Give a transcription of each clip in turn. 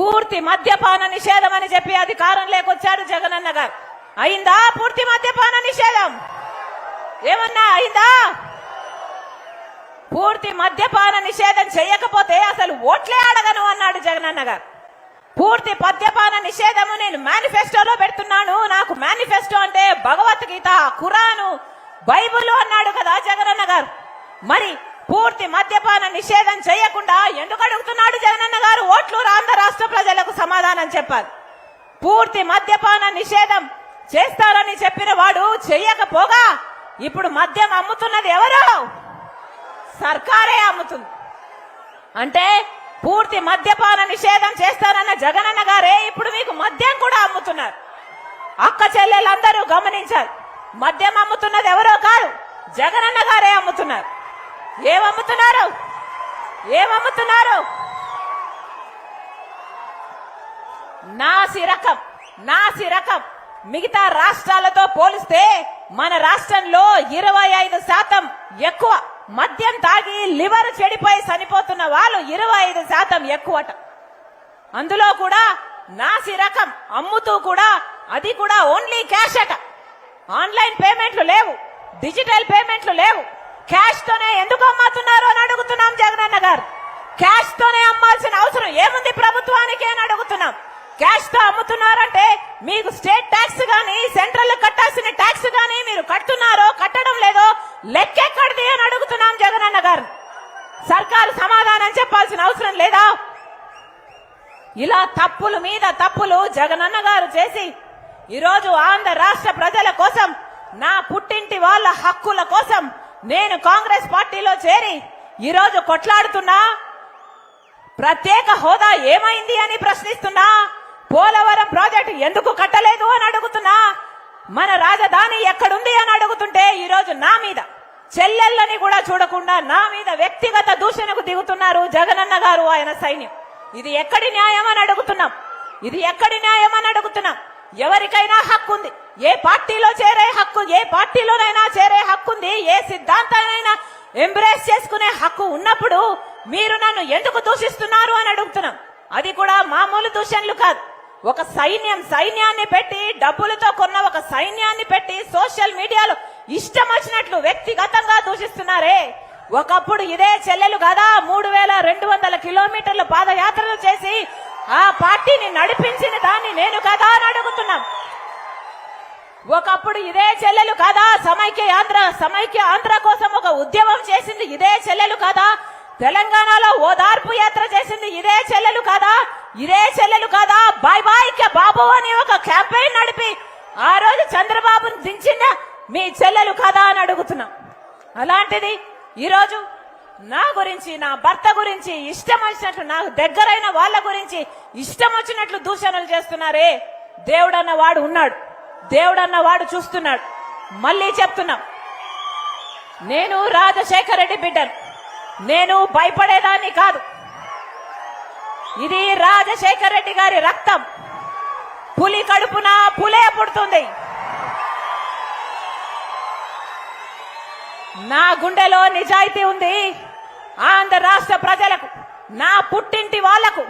పూర్తి మద్యపాన నిషేధం అని చెప్పి అధికారం లేకొచ్చాడు జగనన్న గారు. అయిందా పూర్తి మద్యపాన నిషేధం? ఏమన్నా అయిందా? పూర్తి మద్యపాన నిషేధం చేయకపోతే అసలు ఓట్లే అడగను అన్నాడు జగనన్న గారు. పూర్తి మద్యపాన నిషేధము నేను మేనిఫెస్టోలో పెడుతున్నాను. నాకు మేనిఫెస్టో అంటే భగవద్గీత ఖురాను బైబుల్ అన్నాడు కదా జగనన్న గారు. మరి పూర్తి మద్యపాన నిషేధం చేయకుండా ఎందుకు అడుగుతున్నాడు జగనన్న గారు? ఓట్లు ఆంధ్ర రాష్ట్ర ప్రజలకు సమాధానం చెప్పాలి. పూర్తి మద్యపాన నిషేధం చేస్తారని చెప్పిన వాడు చెయ్యకపోగా ఇప్పుడు మద్యం అమ్ముతున్నది ఎవరు? సర్కారే అమ్ముతుంది. అంటే పూర్తి మద్యపాన నిషేధం చేస్తారన్న జగనన్న గారే ఇప్పుడు మీకు మద్యం కూడా అమ్ముతున్నారు. అక్క చెల్లెలందరూ గమనించారు మద్యం అమ్ముతున్నది ఎవరో కాదు జగనన్న గారే అమ్ముతున్నారు. ఏమమ్ముతున్నారు ఏమమ్ముతున్నారు నాసి రకం నాసి రకం. మిగతా రాష్ట్రాలతో పోలిస్తే మన రాష్ట్రంలో ఇరవై ఐదు శాతం ఎక్కువ మద్యం తాగి లివర్ చెడిపోయి చనిపోతున్న వాళ్ళు ఇరవై ఐదు శాతం ఎక్కువట. అందులో కూడా నాసి రకం అమ్ముతూ కూడా అది కూడా ఓన్లీ క్యాష్ అట. ఆన్లైన్ పేమెంట్లు లేవు డిజిటల్ పేమెంట్లు లేవు. క్యాష్ తోనే ఎందుకు అమ్ముతున్నారు అని అడుగుతున్నాం జగనన్న గారు. క్యాష్ తోనే అమ్మాల్సిన అవసరం ఏముంది ప్రభుత్వానికి అని అడుగుతున్నాం. క్యాష్తో అమ్ముతున్నారంటే మీకు స్టేట్ ట్యాక్స్ గానీ సెంట్రల్ కట్టాల్సిన ట్యాక్స్ గానీ మీరు కడుతున్నారో కట్టడం లేదో లెక్కెక్కడిది అని అడుగుతున్నాం జగనన్న గారు. సర్కారు సమాధానం చెప్పాల్సిన అవసరం లేదా? ఇలా తప్పుల మీద తప్పులు జగనన్న గారు చేసి ఈరోజు ఆంధ్ర రాష్ట్ర ప్రజల కోసం నా పుట్టింటి వాళ్ళ హక్కుల కోసం నేను కాంగ్రెస్ పార్టీలో చేరి ఈరోజు కొట్లాడుతున్నా. ప్రత్యేక హోదా ఏమైంది అని ప్రశ్నిస్తున్నా. పోలవరం ప్రాజెక్టు ఎందుకు కట్టలేదు అని అడుగుతున్నా. మన రాజధాని ఎక్కడుంది అని అడుగుతుంటే ఈరోజు నా మీద చెల్లెళ్ళని కూడా చూడకుండా నా మీద వ్యక్తిగత దూషణకు దిగుతున్నారు జగనన్న గారు ఆయన సైన్యం. ఇది ఎక్కడి న్యాయం అని అడుగుతున్నాం. ఇది ఎక్కడి న్యాయం అని అడుగుతున్నాం. ఎవరికైనా హక్కు ఉంది. ఏ పార్టీలో చేరే హక్కు ఏ పార్టీలోనైనా చేరే హక్కు ఉంది ఏ సిద్ధాంతానైనా ఎంబ్రేస్ చేసుకునే హక్కు ఉన్నప్పుడు మీరు నన్ను ఎందుకు దూషిస్తున్నారు అని అడుగుతున్నాం. అది కూడా మామూలు దూషణలు కాదు. ఒక సైన్యం సైన్యాన్ని పెట్టి డబ్బులతో కొన్న ఒక సైన్యాన్ని పెట్టి సోషల్ మీడియాలో ఇష్టం వచ్చినట్లు వ్యక్తిగతంగా దూషిస్తున్నారే. ఒకప్పుడు ఇదే చెల్లెలు కదా మూడు వేల రెండు వందల కిలోమీటర్ల పాదయాత్రలు చేసి ఆ పార్టీని నడిపించిన దాన్ని నేను కదా అని అడుగుతున్నాను ఒకప్పుడు ఇదే చెల్లెలు కాదా సమైక్య ఆంధ్ర సమైక్య ఆంధ్ర కోసం ఒక ఉద్యమం చేసింది ఇదే చెల్లెలు కాదా. తెలంగాణలో ఓదార్పు యాత్ర చేసింది ఇదే చెల్లెలు కాదా. ఇదే చెల్లెలు కాదా. బాయ్ బాయ్ బాబు అని ఒక క్యాంపెయిన్ నడిపి ఆ రోజు చంద్రబాబును దించిన మీ చెల్లెలు కాదా అని అడుగుతున్నాం. అలాంటిది ఈరోజు నా గురించి నా భర్త గురించి ఇష్టం వచ్చినట్లు నాకు దగ్గరైన వాళ్ళ గురించి ఇష్టం వచ్చినట్లు దూషణలు చేస్తున్నారే దేవుడన్న వాడు ఉన్నాడు. దేవుడన్న వాడు చూస్తున్నాడు. మళ్ళీ చెప్తున్నాం. నేను రాజశేఖర రెడ్డి బిడ్డను. నేను భయపడేదాన్ని కాదు. ఇది రాజశేఖర రెడ్డి గారి రక్తం. పులి కడుపున పులే పుడుతుంది. నా గుండెలో నిజాయితీ ఉంది. ఆంధ్ర రాష్ట్ర ప్రజలకు నా పుట్టింటి వాళ్ళకు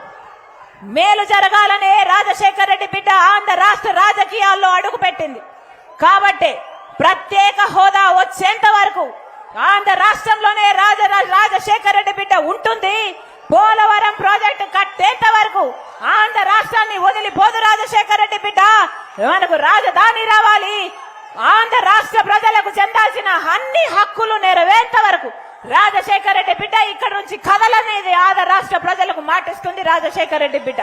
మేలు జరగాలనే రాజశేఖర రెడ్డి బిడ్డ ఆంధ్ర రాష్ట్ర రాజకీయాల్లో అడుగుపెట్టింది కాబట్టి ప్రత్యేక హోదా వచ్చేంత వరకు ఆంధ్ర రాష్ట్రంలోనే రాజ రాజశేఖర రెడ్డి బిడ్డ ఉంటుంది. పోలవరం ప్రాజెక్టు కట్టేంత వరకు ఆంధ్ర రాష్ట్రాన్ని వదిలిపోదు రాజశేఖర రెడ్డి బిడ్డ. మనకు రాజధాని రావాలి. ఆంధ్ర రాష్ట్ర ప్రజలకు చెందాల్సిన అన్ని హక్కులు నెరవేర్త వరకు రాజశేఖర రెడ్డి బిడ్డ ఇక్కడ నుంచి కదలనేది ఆంధ్ర రాష్ట్ర ప్రజలకు మాటిస్తుంది రాజశేఖర రెడ్డి బిడ్డ.